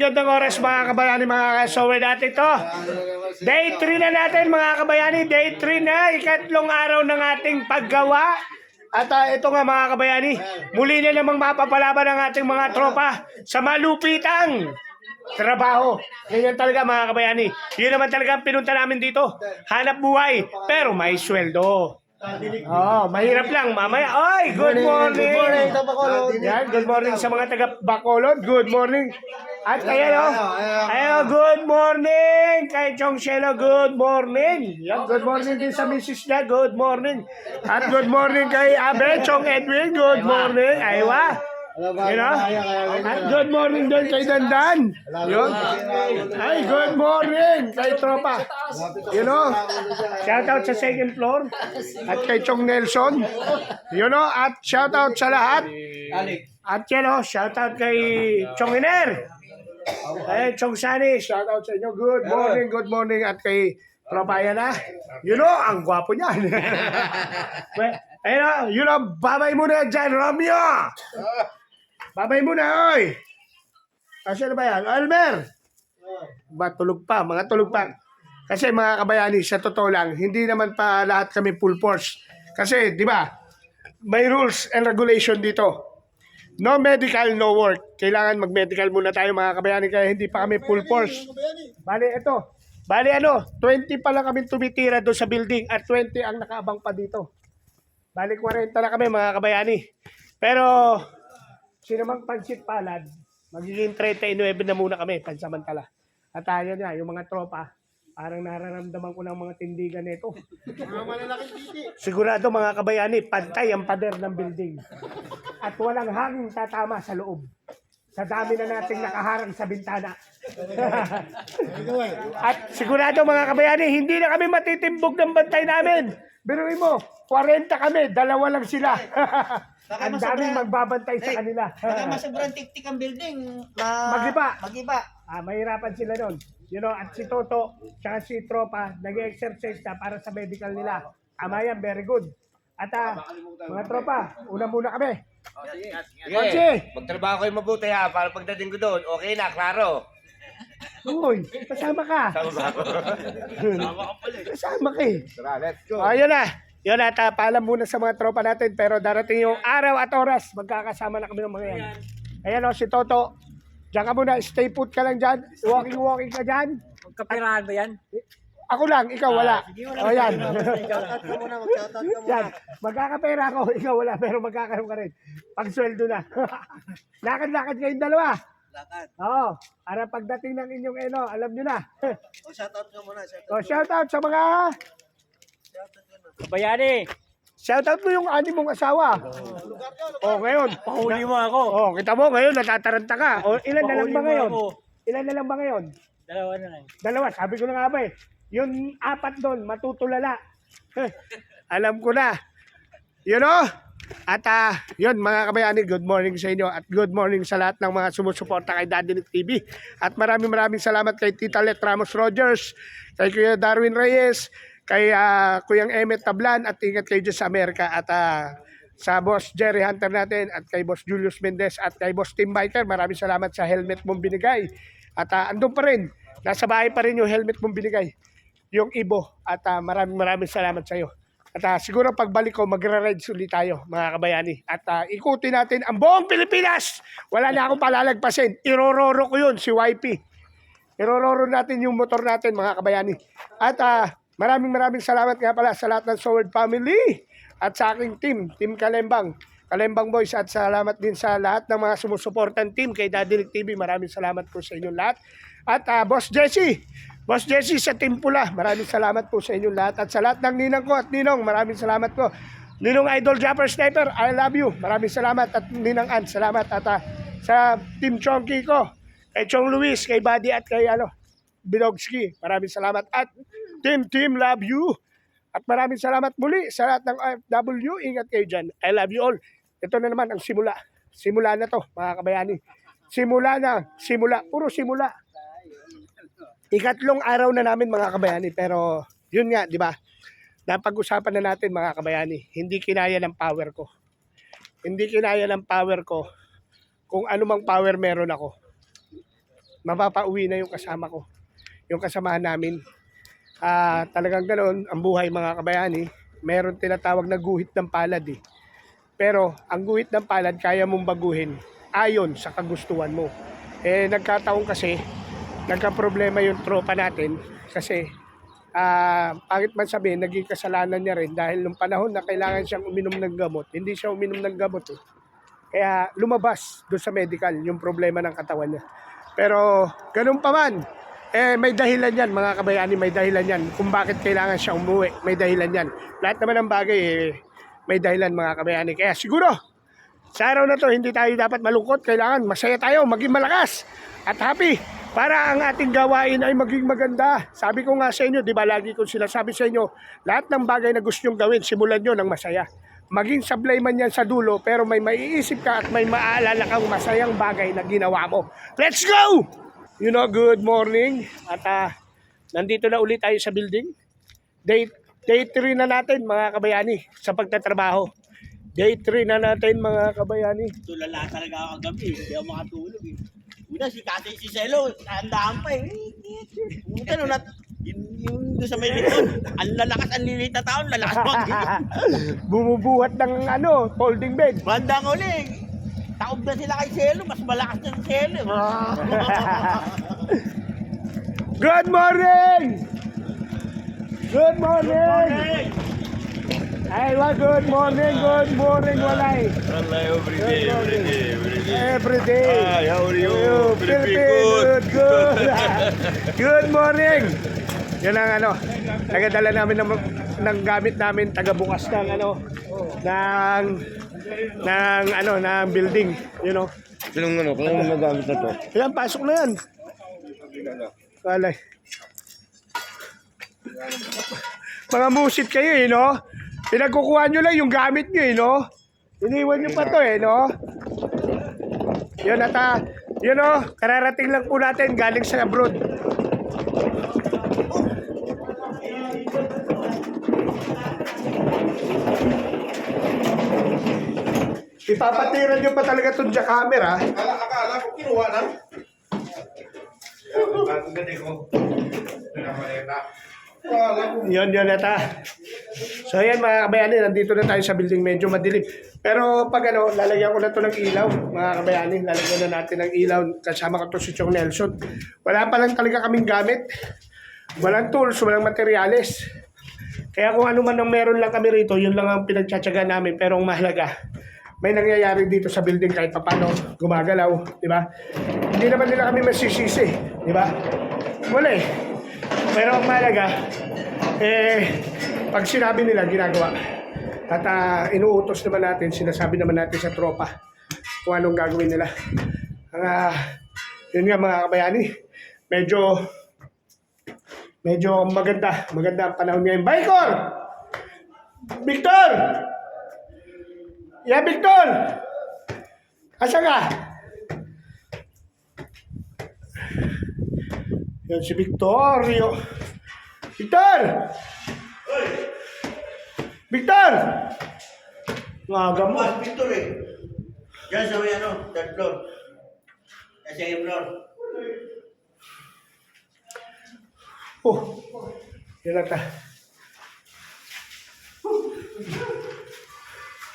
gandang oras mga kabayani, mga kasowe natin to. Day 3 na natin mga kabayani, day 3 na, ikatlong araw ng ating paggawa. At ah, ito nga mga kabayani, muli na namang mapapalaban ang ating mga tropa sa malupitang trabaho. Ganyan talaga mga kabayani. Yun naman talaga ang pinunta namin dito. Hanap buhay, pero may sweldo. Oh, mahirap lang mamaya. Oy, good morning. Good morning, Tabacolod. Yan, good morning sa mga taga Bacolod. Good morning. At kaya no, ayo, good morning. Kay Chong Shelo, good morning. Yan, good morning din sa misis niya, good morning. At good morning kay Abe, Chong Edwin, good morning. Aywa. Know? At good morning doon kay Dandan. Yun. Ay, good morning kay Tropa. You know? Shout out sa second floor. At kay Chong Nelson. You know? At shout out sa lahat. At yan o, shout out kay Chong Iner. Ay, Chong Sani, shout out sa inyo. Good morning, good morning. At kay Tropa yan na. You know, ang gwapo niyan. Ayun o, you know, babay muna dyan, Romeo. Babay muna, oy. Kasi na ba yan? Almer! Ba, tulog pa, mga tulog pa. Kasi mga kabayani, sa totoo lang, hindi naman pa lahat kami full force. Kasi, di ba, may rules and regulation dito. No medical, no work. Kailangan mag-medical muna tayo mga kabayani, kaya hindi pa kami full force. Bali, ito. Bali, ano, 20 pa lang kami tumitira doon sa building at 20 ang nakaabang pa dito. Bali, 40 na kami mga kabayani. Pero, sino mang pansit palad, magiging 39 na muna kami, pansamantala. At tayo na, yung mga tropa, parang nararamdaman ko ng mga tindigan nito. Mga malalaking titi. Sigurado mga kabayani, pantay ang pader ng building. At walang hangin tatama sa loob. Sa dami na nating nakaharang sa bintana. At sigurado mga kabayani, hindi na kami matitimbog ng bantay namin. Biruin mo, 40 kami, dalawa lang sila. Baka ang daming masobra- magbabantay sa Hey, kanila. Baka masobrang tiktik ang building. Ma- Magiba. Magiba. Ah, mahirapan sila doon. You know, at si Toto, tsaka si Tropa, nag-exercise na para sa medical nila. Tama yan, very good. At ah, mga tropa, una muna kami. Sige, Konsi! magtrabaho kayo mabuti ha, para pagdating ko doon, okay na, klaro. Uy, kasama ka. Tama ba ako? Kasama ka eh. Tara, let's go. Oh, yun na. Yun na, ta- paalam muna sa mga tropa natin. Pero darating yung araw at oras, magkakasama na kami ng mga yan. Ayan o, si Toto. Diyan ka muna, stay put ka lang dyan. Walking-walking ka dyan. Kapirahan ba yan? Ako lang, ikaw wala. O yan. Shoutout ka muna, mag-shoutout ka muna. yan. Magkakapera ako, ikaw wala, pero magkakaroon ka rin. Pag sweldo na. Lakad-lakad kayong dalawa. Lakad. Oo, para pagdating ng inyong eno, alam nyo na. O, shoutout ka muna, shoutout. o, shout out sa mga... Shoutout. Bayani. Shout out mo yung ani mong asawa. O, ngayon. Pahuli mo ako. O, kita mo, ngayon natataranta ka. O, ilan na lang Pahuli ba mo ngayon? ako. Ilan na lang ba ngayon? Dalawa na lang. Dalawa, sabi ko na nga ba eh. Yung apat doon, matutulala. Alam ko na. You know? At ah, yun mga kabayani, good morning sa inyo at good morning sa lahat ng mga sumusuporta kay Daddy Nick TV. At maraming maraming salamat kay Tita Let Ramos Rogers, kay Kuya Darwin Reyes, kay ah, Kuyang Emmet Tablan at ingat kayo dyan sa Amerika at ah, sa boss Jerry Hunter natin at kay boss Julius Mendez at kay boss Tim Biker. Maraming salamat sa helmet mong binigay. At ah, andun pa rin, nasa bahay pa rin yung helmet mong binigay yung Ibo at ah, maraming maraming salamat sa iyo. At ah, siguro pagbalik ko magra-rides ulit tayo mga kabayani. At ah, ikutin natin ang buong Pilipinas. Wala na akong palalagpasin. Irororo ko yun si YP. Irororo natin yung motor natin mga kabayani. At ah, maraming maraming salamat nga pala sa lahat ng Sword Family at sa aking team, Team Kalembang. Kalembang Boys at salamat din sa lahat ng mga sumusuportan team kay Rick TV. Maraming salamat po sa inyong lahat. At ah, Boss Jesse, Boss Jesse sa Team Pula, maraming salamat po sa inyong lahat. At sa lahat ng ninang ko at ninong, maraming salamat po. Ninong Idol Japper Sniper, I love you. Maraming salamat. At Ninang Ann, salamat. At ah, sa Team Chonky ko, kay Chong Luis, kay Buddy at kay ano, Binogski, maraming salamat. At Team Team Love You. At maraming salamat muli sa lahat ng OFW. Ingat kayo dyan. I love you all. Ito na naman ang simula. Simula na to, mga kabayani. Simula na. Simula. Puro simula. Ikatlong araw na namin mga kabayani. Pero yun nga, di ba? Napag-usapan na natin mga kabayani. Hindi kinaya ng power ko. Hindi kinaya ng power ko kung anumang power meron ako. mapapauwi na yung kasama ko. Yung kasamahan namin. Ah, talagang ganoon ang buhay mga kabayani. Meron tinatawag na guhit ng palad eh. Pero ang guhit ng palad kaya mong baguhin ayon sa kagustuhan mo. Eh nagkataon kasi nagka-problema yung tropa natin kasi ah pangit man sabihin, naging kasalanan niya rin dahil nung panahon na kailangan siyang uminom ng gamot, hindi siya uminom ng gamot eh. Kaya lumabas doon sa medical yung problema ng katawan niya. Pero ganun pa man, eh may dahilan yan mga kabayani, may dahilan yan kung bakit kailangan siya umuwi, may dahilan yan. Lahat naman ng bagay eh, may dahilan mga kabayani. Kaya siguro, sa araw na to, hindi tayo dapat malungkot. Kailangan masaya tayo, maging malakas at happy para ang ating gawain ay maging maganda. Sabi ko nga sa inyo, di ba lagi ko sila sabi sa inyo, lahat ng bagay na gusto nyong gawin, simulan nyo ng masaya. Maging sablay man yan sa dulo, pero may maiisip ka at may maaalala kang masayang bagay na ginawa mo. Let's go! You know, good morning. At ah, nandito na ulit tayo sa building. Day, day 3 na natin mga kabayani sa pagtatrabaho. Day 3 na natin mga kabayani. Tulala talaga ako kagabi. Hindi ako makatulog eh. Una si Kasi si Selo, tandaan pa eh. Puta no, nat yung, yung doon sa may likod, ang lalakas, ang lilit na taon, lalakas mo. Bumubuhat ng ano, folding bed. Bandang uli, taob na sila kay Selo, mas malakas na si Selo. Good morning! Good morning! Ay, wa, good morning, good morning, walay. every day, every day, every day. Every day. Hi, how are you? Pretty Philippine, good. good, good. good morning. Yan ang ano, tagadala namin ng, ng gamit namin, tagabukas ng ano, ng, ng ano, ng building, you know. Sinong ano, kung nagamit na to? Ayan, pasok na yan. Walay. Mga musit kayo eh, no? Pinagkukuha nyo lang yung gamit nyo eh, no? Iniwan nyo pa to eh, no? Yun at ah, yun no, kararating lang po natin galing sa abroad. Ipapatiran nyo pa talaga itong sa camera. Akala, akala ko kinuha na. Yun, yun nata. So ayan mga kabayani, nandito na tayo sa building, medyo madilim. Pero pag ano, lalagyan ko na to ng ilaw, mga kabayani, lalagyan na natin ng ilaw. Kasama ko to si Chong Nelson. Wala pa lang talaga kaming gamit. Walang tools, walang materyales. Kaya kung ano man ang meron lang kami rito, yun lang ang pinagtsatsaga namin. Pero ang mahalaga, may nangyayari dito sa building kahit papano, gumagalaw, di ba? Hindi naman nila kami masisisi, di ba? Wala eh. Pero ang mahalaga, eh, pag sinabi nila, ginagawa. At ah, inuutos naman natin, sinasabi naman natin sa tropa kung anong gagawin nila. Ang, ah, yun nga mga kabayani, medyo, medyo maganda, maganda ang panahon ngayon. Baikor! Victor! Yeah, Victor! Asa ka? Yan si Victorio. Victor! Victor! Nga mo. Mas Victor eh. Diyan sa may ano, third floor. Sa second floor. Oh, yan na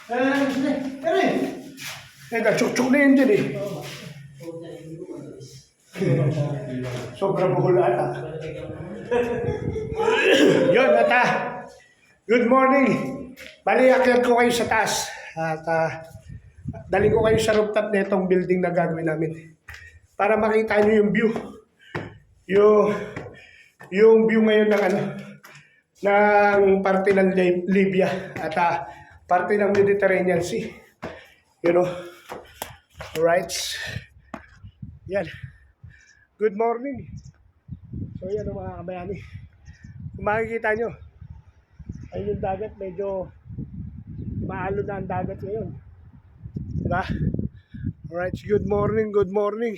ta. Eh, kachuk-chuk na yun dyan eh. Sobrang buhol ata. Yun, ata. Good morning. Bali, akyat ko kayo sa taas. At uh, daling ko kayo sa rooftop na itong building na gagawin namin. Para makita nyo yung view. Yung, yung view ngayon ng ano, ng parte ng Lib- Libya at ah, parte ng Mediterranean Sea. You know. Alright. Yan. Good morning. So yan ang mga kabayani. Kung makikita nyo, ayun yung dagat, medyo maalo na ang dagat ngayon. Diba? Alright, good morning, good morning.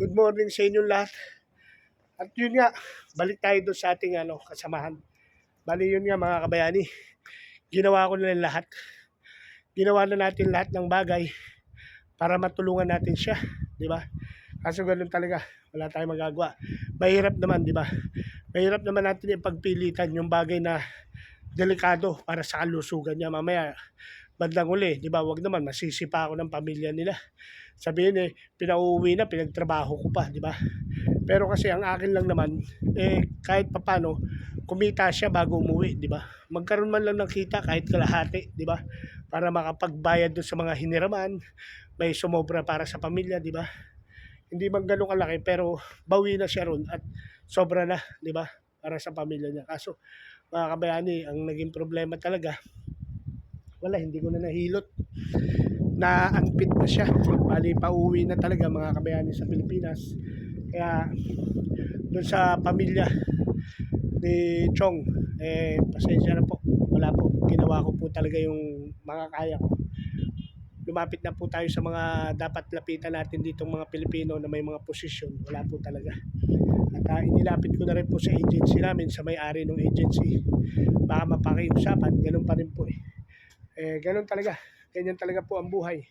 Good morning sa inyo lahat. At yun nga, balik tayo doon sa ating ano, kasamahan. Bali yun nga mga kabayani, ginawa ko na lahat. Ginawa na natin lahat ng bagay para matulungan natin siya, di ba? Kaso ganun talaga, wala tayong magagawa. Mahirap naman, di ba? Mahirap naman natin ipagpilitan yung bagay na delikado para sa kalusugan niya. Mamaya, bandang uli, di ba? Wag naman, masisipa ako ng pamilya nila. Sabihin eh, pinauwi na, pinagtrabaho ko pa, di ba? Pero kasi ang akin lang naman, eh, kahit papano, kumita siya bago umuwi, di ba? Magkaroon man lang ng kita kahit kalahati, di ba? Para makapagbayad doon sa mga hiniraman, may sumobra para sa pamilya, di ba? Hindi man ganun kalaki, pero bawi na siya ron at sobra na, di ba? Para sa pamilya niya. Kaso, mga kabayani, ang naging problema talaga, wala, hindi ko na nahilot na unfit na siya. Bali, pauwi na talaga mga kabayani sa Pilipinas. Kaya, doon sa pamilya ni Chong, eh, pasensya na po. Wala po. Ginawa ko po talaga yung mga kaya ko. Lumapit na po tayo sa mga dapat lapitan natin dito mga Pilipino na may mga posisyon. Wala po talaga. At uh, inilapit ko na rin po sa agency namin, sa may-ari ng agency. Baka mapakiusapan, ganun pa rin po eh. Eh, ganun talaga. Ganyan talaga po ang buhay.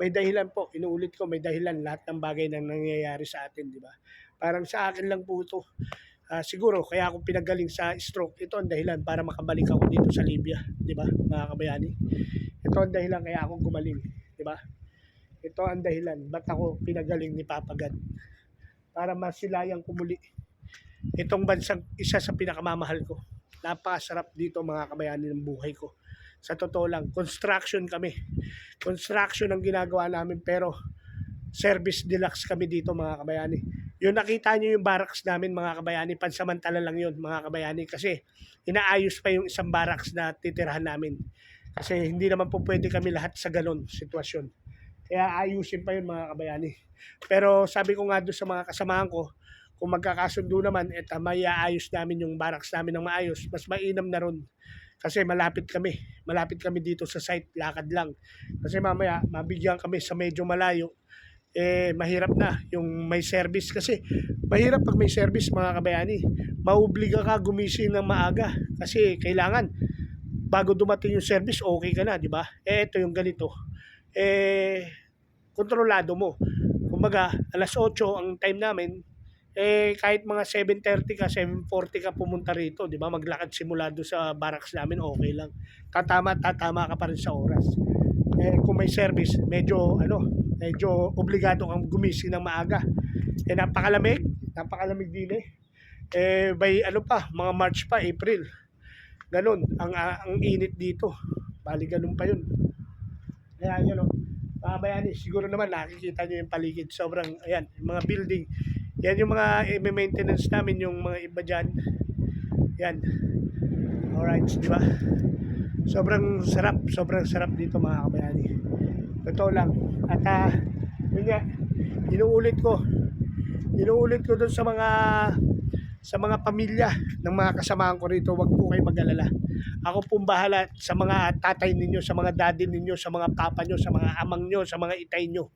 May dahilan po, inuulit ko, may dahilan lahat ng bagay na nangyayari sa atin, di ba? Parang sa akin lang po ito. Ah, siguro, kaya ako pinagaling sa stroke. Ito ang dahilan para makabalik ako dito sa Libya, di ba, mga kabayani? Ito ang dahilan kaya ako gumaling, di ba? Ito ang dahilan, ba't ako pinagaling ni Papa God? Para masilayang kumuli. Itong bansang isa sa pinakamamahal ko. Napakasarap dito mga kabayani ng buhay ko. Sa totoo lang, construction kami. Construction ang ginagawa namin pero service deluxe kami dito mga kabayani. Yung nakita nyo yung barracks namin mga kabayani, pansamantala lang yun mga kabayani kasi inaayos pa yung isang barracks na titirahan namin. Kasi hindi naman po pwede kami lahat sa ganun sitwasyon. Kaya ayusin pa yun mga kabayani. Pero sabi ko nga doon sa mga kasamahan ko, kung magkakasundo naman uh, may aayos namin yung barracks namin ng maayos, mas mainam na ron. Kasi malapit kami. Malapit kami dito sa site, lakad lang. Kasi mamaya, mabigyan kami sa medyo malayo. Eh, mahirap na yung may service. Kasi mahirap pag may service mga kabayani. Maubliga ka gumising ng maaga. Kasi kailangan, bago dumating yung service, okay ka na, di ba? Eh, ito yung ganito. Eh, kontrolado mo. Kumbaga, alas 8 ang time namin, eh kahit mga 7.30 ka, 7.40 ka pumunta rito, di ba? Maglakad simula doon sa barracks namin, okay lang. Tatama, tatama ka pa rin sa oras. Eh kung may service, medyo ano, medyo obligado kang gumising ng maaga. Eh napakalamig, napakalamig din eh. Eh by ano pa, mga March pa, April. Ganun, ang ah, ang init dito. Bali ganun pa yun. Kaya yun o, mga bayani, siguro naman nakikita nyo yung paligid. Sobrang, ayan, mga building. Yan yung mga eh, maintenance namin, yung mga iba dyan. Yan. Alright, di ba? Sobrang sarap, sobrang sarap dito mga kabayani. Totoo lang. At ah, yun nga, inuulit ko. Inuulit ko dun sa mga sa mga pamilya ng mga kasamahan ko rito, wag po kayo mag-alala. Ako pong bahala sa mga tatay ninyo, sa mga daddy ninyo, sa mga papa nyo, sa mga amang nyo, sa mga itay nyo.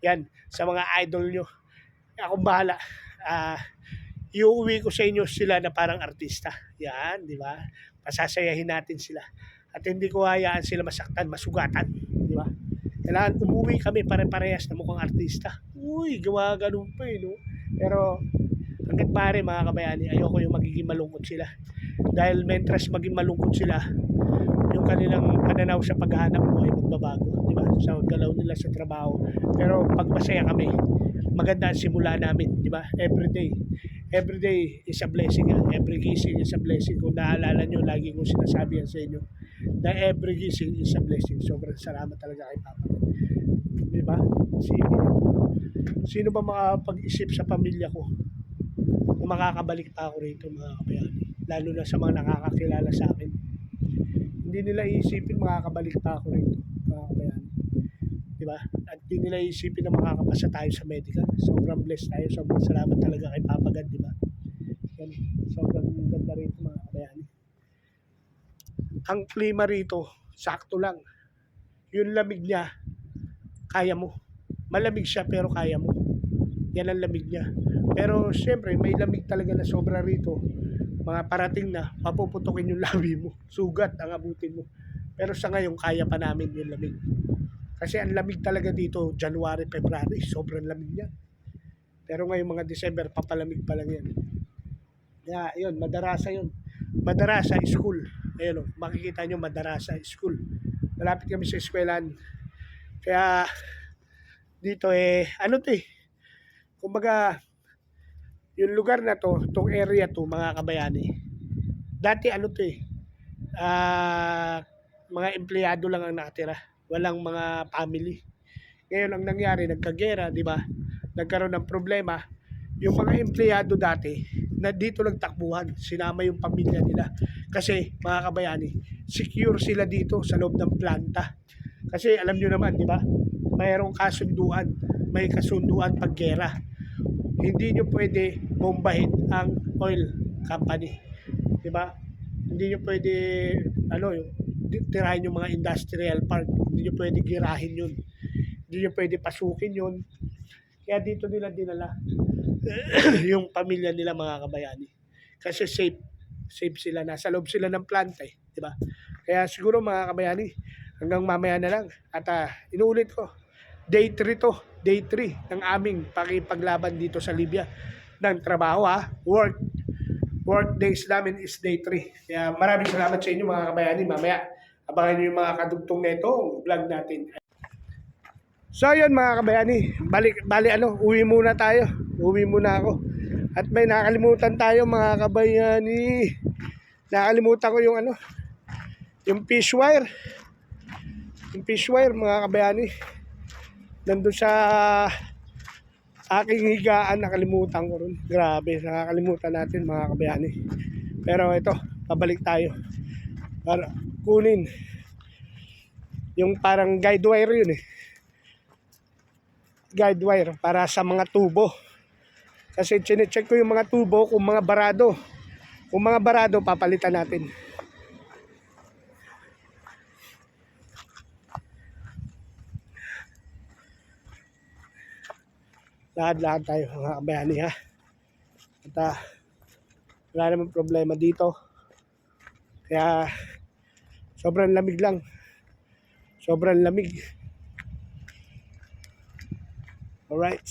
Yan, sa mga idol nyo. Ako bahala. Ah, iuwi ko sa inyo sila na parang artista. Yan, di ba? Pasasayahin natin sila. At hindi ko hayaan sila masaktan, masugatan. Di ba? Kailangan umuwi kami pare-parehas na mukhang artista. Uy, gawa ganun pa eh, no? Pero, hanggat pare mga kabayani, ayoko yung magiging malungkot sila. Dahil mentras maging malungkot sila, yung kanilang pananaw sa paghahanap mo ay magbabago. Di ba? Sa galaw nila sa trabaho. Pero pag masaya kami, maganda ang simula namin. Di ba? Everyday. Everyday is a blessing. ah. Every gising is a blessing. Kung naalala nyo, lagi kong sinasabi yan sa inyo na every gising is a blessing. Sobrang salamat talaga kay Papa. Di ba? Sino, sino ba makapag-isip sa pamilya ko na makakabalik pa ako rito mga kabayani? Lalo na sa mga nakakakilala sa akin. Hindi nila iisipin makakabalik pa ako rito mga kabayani. Di ba? At hindi nila iisipin na makakapasa tayo sa medical. Sobrang blessed tayo. Sobrang salamat talaga kay Papa God, di ba? Yan. Sobrang ganda rito mga kabayani ang klima rito, sakto lang. Yung lamig niya, kaya mo. Malamig siya pero kaya mo. Yan ang lamig niya. Pero siyempre, may lamig talaga na sobra rito. Mga parating na, papuputukin yung labi mo. Sugat ang abutin mo. Pero sa ngayon, kaya pa namin yung lamig. Kasi ang lamig talaga dito, January, February, sobrang lamig niya. Pero ngayong mga December, papalamig pa lang yan. Kaya yun, Madarasa yun. Madarasa School. Ayun o, makikita nyo Madarasa School. Malapit kami sa eskwelahan. Kaya dito eh, ano to eh, kumbaga, yung lugar na to, tong area to, mga kabayani, dati ano to eh, ah, mga empleyado lang ang nakatira. Walang mga family. Ngayon ang nangyari, nagkagera, di ba? Nagkaroon ng problema. Yung mga empleyado dati, na dito nagtakbuhan, sinama yung pamilya nila. Kasi, mga kabayani, secure sila dito sa loob ng planta. Kasi alam nyo naman, di ba? Mayroong kasunduan. May kasunduan pag. Hindi nyo pwede bombahin ang oil company. Di ba? Hindi nyo pwede, ano, yung, tirahin yung mga industrial park. Hindi nyo pwede girahin yun. Hindi nyo pwede pasukin yun. Kaya dito nila dinala yung pamilya nila mga kabayani. Kasi safe. Safe sila. Nasa loob sila ng planta eh. Di ba? Kaya siguro mga kabayani, hanggang mamaya na lang. At ah, inuulit ko, day 3 to. Day 3 ng aming pakipaglaban dito sa Libya ng trabaho ha. Work. Work days namin is day 3. Kaya maraming salamat sa inyo mga kabayani. Mamaya, abangan nyo yung mga kadugtong nito, vlog natin. So yun mga kabayani, balik, bali ano, uwi muna tayo. Uwi muna ako. At may nakalimutan tayo mga kabayani. Nakalimutan ko yung ano, yung fish wire. Yung fish wire mga kabayani. Nandun sa aking higaan, nakalimutan ko rin. Grabe, nakakalimutan natin mga kabayani. Pero ito, pabalik tayo. Para kunin yung parang guide wire yun eh guide wire para sa mga tubo. Kasi chinecheck ko yung mga tubo kung mga barado. Kung mga barado, papalitan natin. Lahat-lahat tayo mga kabayani ha. At ah, wala namang problema dito. Kaya sobrang lamig lang. Sobrang lamig. Alright.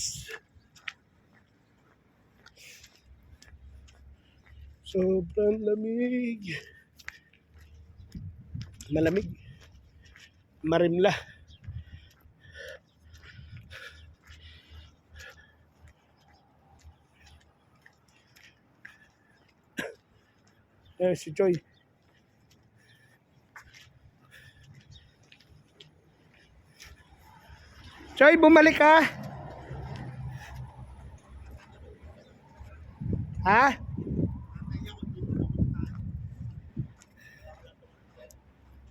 Sobrang lamig. Malamig. Marimla. Eh, si Joy. Joy, bumalik ka. Ha?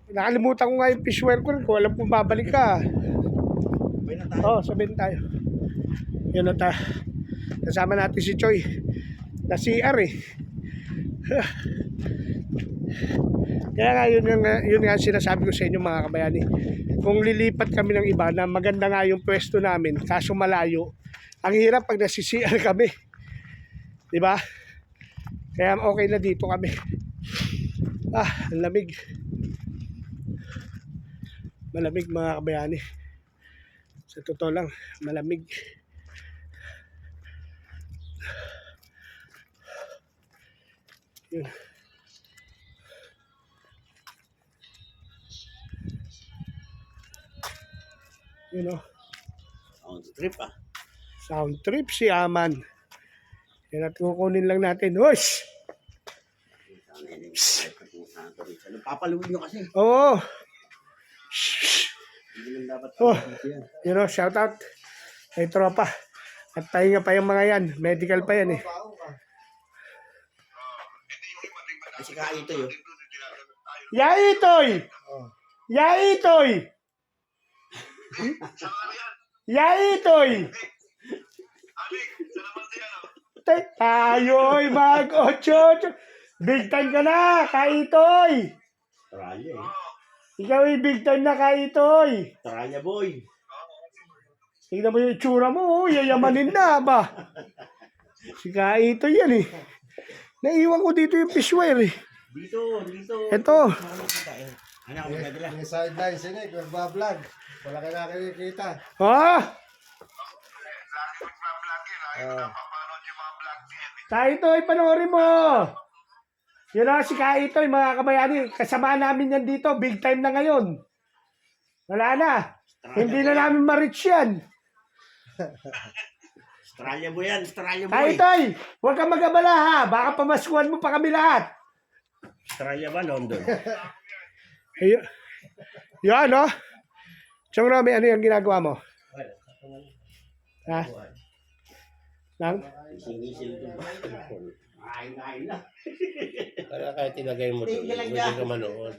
Nakalimutan ko nga yung fishware ko. Kung alam kung babalik ka. Oo, oh, sabihin tayo. Yun na ta. Kasama natin si Choi. Na CR eh. Kaya nga yun, nga, yun nga sinasabi ko sa inyo mga kabayani. Kung lilipat kami ng iba na maganda nga yung pwesto namin, kaso malayo, ang hirap pag nasi-CR kami. Di ba? Kaya okay na dito kami. Ah, lamig. Malamig mga kabayani. Sa totoo lang, malamig. Yun. You know, On trip ah. sound trip si Aman. Yan at kukunin lang natin. Hush! Papaluin nyo kasi. Oo. Oh. You know, shout out. Kay tropa. At pahinga pa yung mga yan. Medical pa yan eh. Kasi kaya ito yun. Yaitoy! Yaitoy! Yaitoy! Tay, tayo'y mag ocho Big time ka na, kaitoy! Taranya eh. Ikaw ay big time na kaitoy! Taranya boy. Tingnan mo yung itsura mo, oh, yayamanin na ba? Si kaitoy yan eh. Naiwan ko dito yung fishwire eh. Dito, dito. Ito. Ano? May sideline sila, nagbablog. Wala ka nakikita. Ha? Kaitoy, panoorin mo! Yun na si Kaitoy, mga kabayani. Kasama namin yan dito. Big time na ngayon. Wala na. Hindi na namin ma-reach yan. Australia mo yan, Australia boy. Kaitoy, huwag kang mag-abala ha. Baka pamaskuhan mo pa kami lahat. Australia ba, London? Ayun. Yan, no? Chong Romy, ano yung ginagawa mo? Ha? Lang? Ising-ising ito ba? Kain-kain lang. Kaya kahit ilagay mo doon, hindi ka manood.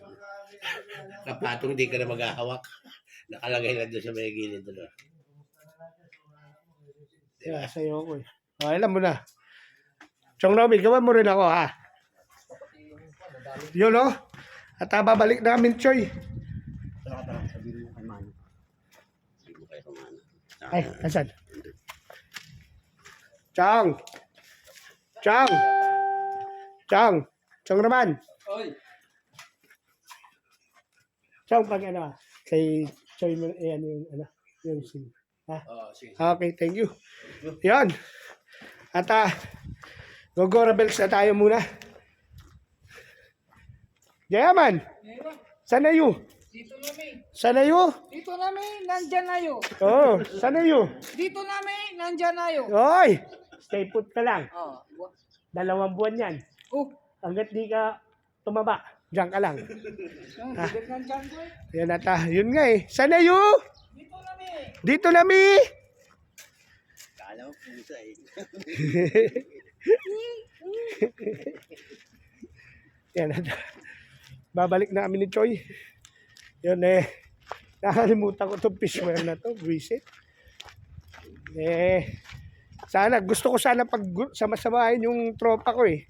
Kapatong di ka na maghahawak. Nakalagay lang doon sa may gilid doon. Yeah, sa'yo ako eh. Oh, alam mo na. Chong Romy, gawan mo rin ako ha. Yun, no? At ah, babalik namin, Choy. Tara, tara, sabihin mo kay Mano. Sabihin mo kay Romano. Ay, asan? Chong! Chong! Chong! Chong naman! Chong, pag ano, kay Choy mo, eh, ano yung, ano, yung sim. Ha? Okay, thank you. Yan. At ah, Gogora Bells na tayo muna. Jayaman! Sana you? Dito namin. Sana you? Dito namin, nandyan na yun. Oo, sana you? Dito namin, nandyan na yun. Oy! Stay put ka lang. Oh, bu- Dalawang buwan yan. oh, Hanggat di ka tumaba, diyan ka lang. eh. Yan ata, yun nga eh. Sana you? Dito namin. Dito na mi! Kala mo pusa eh. Yan ata. Babalik na kami ni Choi. Yun eh. Nakalimutan ko itong fishware na to. Visit. Eh, sana, gusto ko sana pag sama-samahin yung tropa ko eh.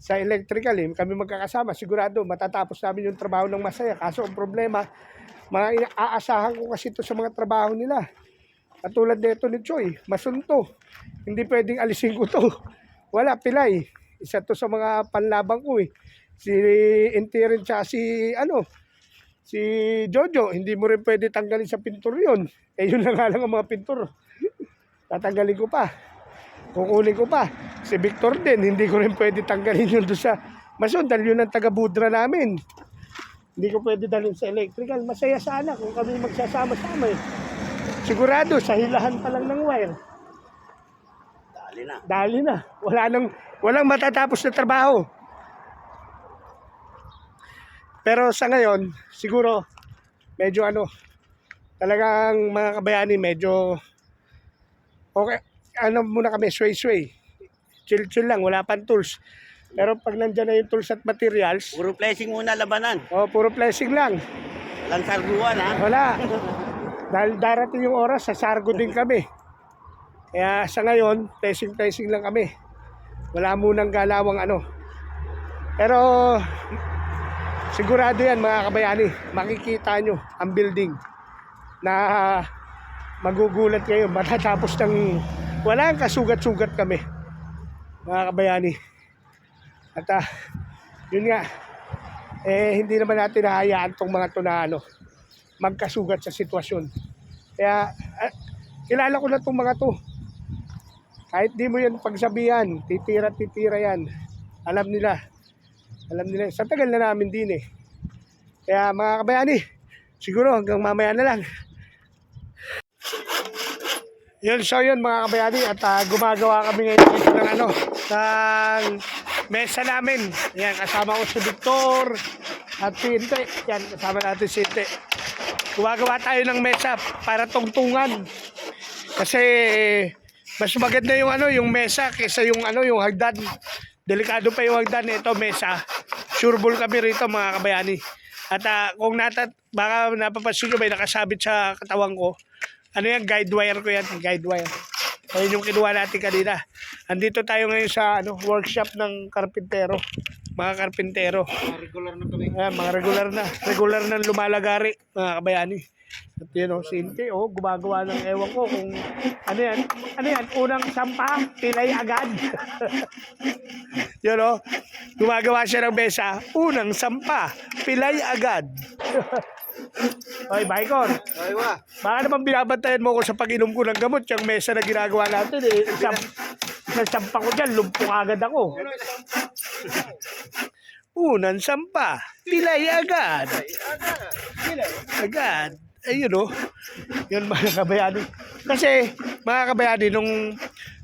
Sa electrical eh. Kami magkakasama. Sigurado, matatapos namin yung trabaho ng masaya. Kaso ang problema, mga aasahan ko kasi ito sa mga trabaho nila. Katulad nito ni Choi, masunto. Hindi pwedeng alisin ko to. Wala, pilay. Isa to sa mga panlabang ko eh. Si Intirin tsaka si ano, si Jojo, hindi mo rin pwede tanggalin sa pintur yun. Eh yun na nga lang ang mga pintur. Tatanggalin ko pa. Kukunin ko pa. Si Victor din, hindi ko rin pwede tanggalin yun doon sa Mason, dahil yun ang taga-budra namin. Hindi ko pwede dalhin sa electrical. Masaya sana kung kami magsasama-sama eh. Sigurado, sa hilahan pa lang ng wire. Dali na. Dali na. Wala nang, walang matatapos na trabaho. Pero sa ngayon, siguro, medyo ano, talagang mga kabayani, medyo, okay, ano muna kami, sway-sway. Chill-chill lang, wala pang tools. Pero pag nandyan na yung tools at materials, Puro blessing muna labanan. oh, puro blessing lang. Walang sarguan ha. Wala. Dahil darating yung oras, sasargo din kami. Kaya sa ngayon, blessing-blessing lang kami. Wala munang galawang ano. Pero sigurado yan mga kabayani, makikita nyo ang building na magugulat kayo matatapos ng walang kasugat-sugat kami mga kabayani. At ah, yun nga, eh hindi naman natin nahayaan tong mga to na ano, magkasugat sa sitwasyon. Kaya ah, kilala ko na tong mga to. Kahit di mo yan pagsabihan, titira-titira yan. Alam nila. Alam nila. Sa tagal na namin din eh. Kaya mga kabayani, siguro hanggang mamaya na lang. Yun, so yun mga kabayani at ah, gumagawa kami ngayon dito ng ano, ng mesa namin. Yan, kasama ko si Victor at si Inte. Yan, kasama natin si Inte. Gumagawa tayo ng mesa para tungtungan. Kasi mas maganda yung ano, yung mesa kaysa yung ano, yung hagdan. Delikado pa yung hagdan ito mesa. Sure ball kami rito mga kabayani. At ah, kung nata baka napapansin nyo may nakasabit sa katawan ko. Ano yan? Guide wire ko yan. Guide wire. Ayun yung kinuha natin kanina. Andito tayo ngayon sa ano, workshop ng karpintero. Mga karpintero. Regular na kami. Ayan, mga regular na. Regular na lumalagari, mga kabayani. At yun o, Sinti, oh, gumagawa ng ewan ko kung ano yan. Ano yan? Unang sampa, pilay agad. yun o, gumagawa siya ng besa. Unang sampa, pilay agad. Oy, Baikon. Ay, wa. Baka naman binabantayan mo ko sa pag-inom ko ng gamot, yung mesa na ginagawa natin eh. Isang, isang sampa ko dyan, lumpong agad ako. Unang sampa, pilay agad. Agad. Ayun o. Yun mga kabayani. Kasi, mga kabayani, nung,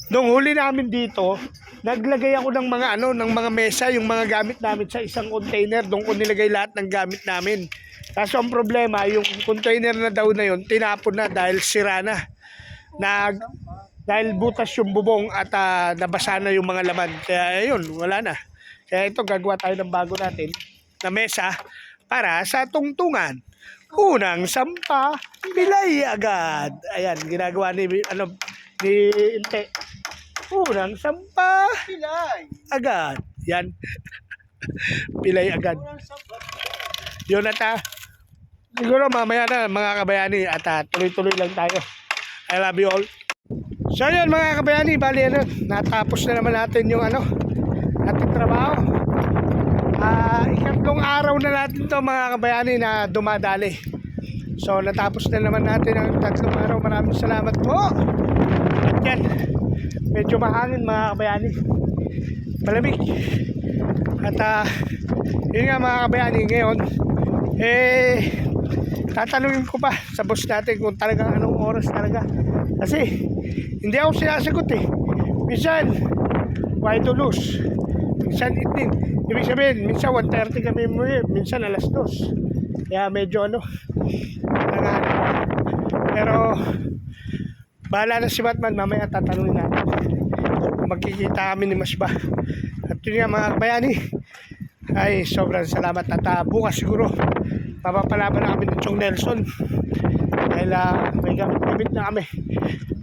nung huli namin dito, naglagay ako ng mga ano, ng mga mesa, yung mga gamit namin sa isang container. Doon ko nilagay lahat ng gamit namin. Kaso ang problema, yung container na daw na yun, tinapon na dahil sira na. Nag, dahil butas yung bubong at ah, nabasa na yung mga laman. Kaya ayun, wala na. Kaya ito, gagawa tayo ng bago natin na mesa para sa tungtungan. Unang sampa, pilay agad. Ayan, ginagawa ni, ano, ni Inte. Unang sampa, Pilay. agad. Yan. pilay agad. Yun at ah, siguro mamaya na mga kabayani at ah, tuloy-tuloy lang tayo. I love you all. So yun mga kabayani, bali ano, natapos na naman natin yung ano, ating trabaho. Ah, ikatlong araw na natin to mga kabayani na dumadali. So natapos na naman natin ang tatlong araw. Maraming salamat po. At yan, medyo mahangin mga kabayani. Malamig. At ah, yun nga mga kabayani ngayon, eh, tatanungin ko pa sa boss natin kung talagang anong oras talaga. Kasi, hindi ako sinasagot eh. Minsan, why to lose? Minsan, itin. Ibig sabihin, minsan 1.30 kami mo minsan alas 2. Kaya medyo ano, nangaano. Pero, bahala na si Batman, mamaya tatanungin natin. Magkikita kami ni Masba. At yun nga mga kabayani, ay sobrang salamat at ah, bukas siguro papapalaban na kami ng Chong Nelson dahil ah, may gamit-gamit na kami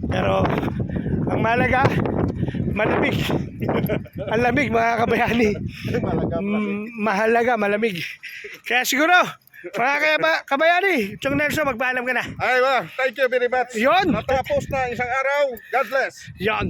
pero ang malaga malamig ang lamig mga kabayani Mm, mahalaga malamig kaya siguro mga kaya kabayani Chong Nelson magpaalam ka na Ay, ba, thank you very much. Yun. Natapos na isang araw. God bless. yan